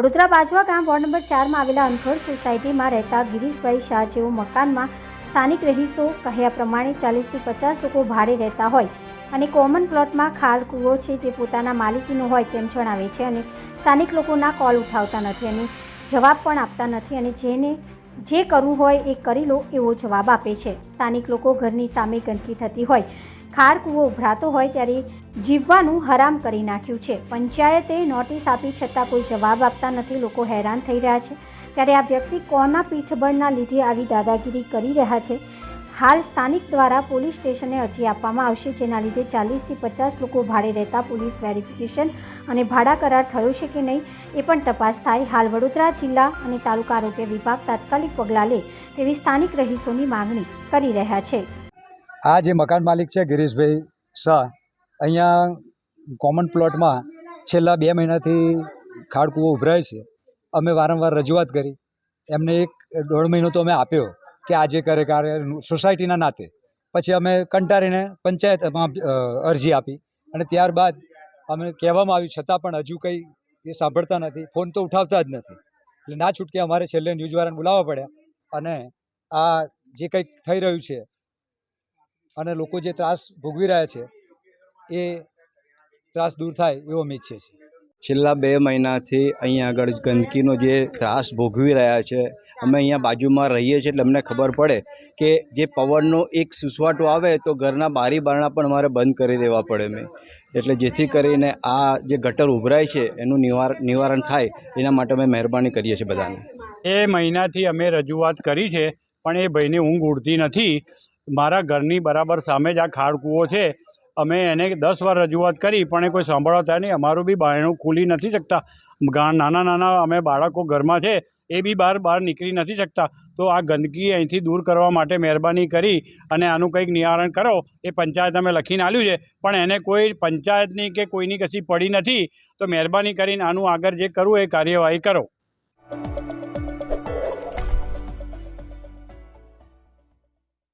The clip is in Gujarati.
વડોદરા બાજવા ગામ વોર્ડ નંબર ચારમાં આવેલા અનખડ સોસાયટીમાં રહેતા ગિરીશભાઈ શાહ જેવો મકાનમાં સ્થાનિક રહીશો કહ્યા પ્રમાણે ચાલીસથી પચાસ લોકો ભાડે રહેતા હોય અને કોમન પ્લોટમાં ખાલ, કૂવો છે જે પોતાના માલિકીનો હોય તેમ જણાવે છે અને સ્થાનિક લોકોના કોલ ઉઠાવતા નથી અને જવાબ પણ આપતા નથી અને જેને જે કરવું હોય એ કરી લો એવો જવાબ આપે છે. સ્થાનિક લોકો ઘરની સામે ગંદકી થતી હોય ખાર કૂવો ઉભરાતો હોય ત્યારે જીવવાનું હરામ કરી નાખ્યું છે. પંચાયતે નોટિસ આપી છતાં કોઈ જવાબ આપતા નથી. લોકો હેરાન થઈ રહ્યા છે. ત્યારે આ વ્યક્તિ કોના પીઠબળના લીધે આવી દાદાગીરી કરી રહ્યા છે? હાલ સ્થાનિક દ્વારા પોલીસ સ્ટેશને અરજી આપવામાં આવશે, જેના લીધે ચાલીસથી પચાસ લોકો ભાડે રહેતા પોલીસ વેરિફિકેશન અને ભાડા કરાર થયો છે કે નહીં, એ પણ તપાસ થાય. હાલ વડોદરા જિલ્લા અને તાલુકા આરોગ્ય વિભાગ તાત્કાલિક પગલાં લે તેવી સ્થાનિક રહીશોની માંગણી કરી રહ્યા છે. આ જે મકાન માલિક છે ગિરીશભાઈ શાહ, અહીંયા કોમન પ્લોટમાં છેલ્લા બે મહિનાથી ખાડકૂવો ઉભરાય છે. અમે વારંવાર રજૂઆત કરી. એમને એક દોઢ મહિનો તો અમે આપ્યો કે આજે કરે કાર્ય સોસાયટીના નાતે. પછી અમે કંટાળીને પંચાયતમાં અરજી આપી. અને ત્યારબાદ અમે કહેવામાં આવ્યું, છતાં પણ હજુ કંઈ એ સાંભળતા નથી. ફોન તો ઉઠાવતા જ નથી. એટલે ના છૂટકે અમારે છેલ્લે ન્યૂઝવાળાને બોલાવવા પડ્યા. અને આ જે કંઈક થઈ રહ્યું છે અને લોકો જે ત્રાસ ભોગવી રહ્યા છે એ ત્રાસ દૂર થાય એવો અમે ઈચ્છીએ છીએ. છેલ્લા બે મહિનાથી અહીંયા આગળ ગંદકીનો જે ત્રાસ ભોગવી રહ્યા છે અમે અહીંયા બાજુમાં રહીએ છીએ એટલે અમને ખબર પડે કે જે પવનનો એક સુસવાટો આવે તો ઘરના બારી બારણા પણ અમારે બંધ કરી દેવા પડે મેં એટલે જેથી કરીને આ જે ગટર ઉભરાય છે એનું નિવાર નિવારણ થાય એના માટે અમે મહેરબાની કરીએ છીએ બધાને. એ મહિનાથી અમે રજૂઆત કરી છે પણ એ ભાઈને ઊંઘ ઉડતી નથી. મારા ઘરની બરાબર સામે જ આ ખાડકૂવો છે. અમે એને દસ વાર રજૂઆત કરી, પણ એ કોઈ સાંભળવા થાય નહીં. અમારું બી બાયણું ખુલી નથી શકતા. નાના નાના અમે બાળકો ઘરમાં છે, એ બી બહાર બહાર નીકળી નથી શકતા. તો આ ગંદકી અહીંથી દૂર કરવા માટે મહેરબાની કરી અને આનું કંઈક નિવારણ કરો. એ પંચાયત અમે લખીને આપ્યું છે, પણ એને કોઈ પંચાયતની કે કોઈની કશી પડી નથી. તો મહેરબાની કરીને આનું આગળ જે કરવું એ કાર્યવાહી કરો.